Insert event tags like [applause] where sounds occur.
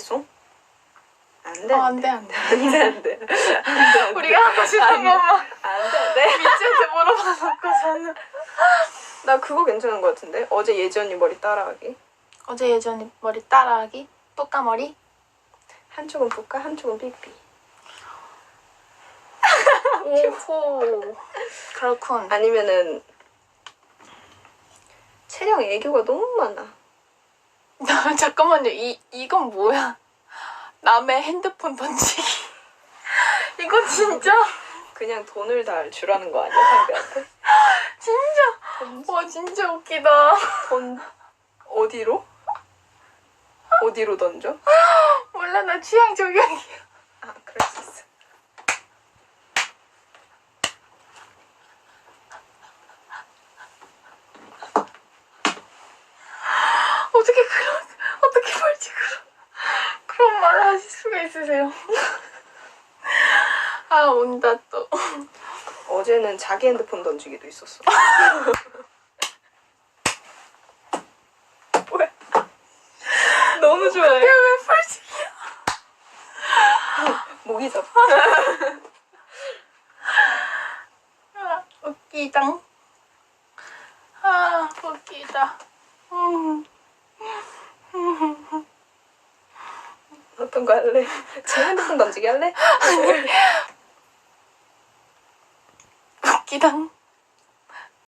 송? 안 돼. 어, 안 돼, [laughs] 안 돼. 안 돼, [laughs] 안 돼. 안 돼, 안 돼. 우리가 하고 싶은 안 돼. 것만 안 돼, 안 돼. 미치한테 물어봐 놓고서는. [laughs] 나 그거 괜찮은 것 같은데? 어제 예지 언니 머리 따라하기. 어제 예전에 머리 따라하기? 뿌까 머리? 한쪽은 붓까, 한쪽은 삐삐. 오호. 그렇군. 아니면은 체력 애교가 너무 많아. 나 [laughs] 잠깐만요. 이 이건 뭐야? 남의 핸드폰 던지기. [laughs] 이거 진짜 그냥 돈을 다 주라는 거 아니야 상대한테? [laughs] 진짜 와 진짜 웃기다. 돈 어디로? 어디로 던져? 몰라 나 취향 저격이야. 아 그럴 수 있어. 어떻게 그런 어떻게 벌칙으로 그런 말을 수가 있으세요? [laughs] 아 온다 또. 어제는 자기 핸드폰 던지기도 있었어. [laughs] 뭐야? 너무 좋아해. 왜 벌칙이야? [laughs] 목이 잡. 아, 웃기다. 아 웃기다. 음. 어떤 거 할래? [laughs] 제 핸드폰 던지기 할래? [laughs] 네. 웃기다.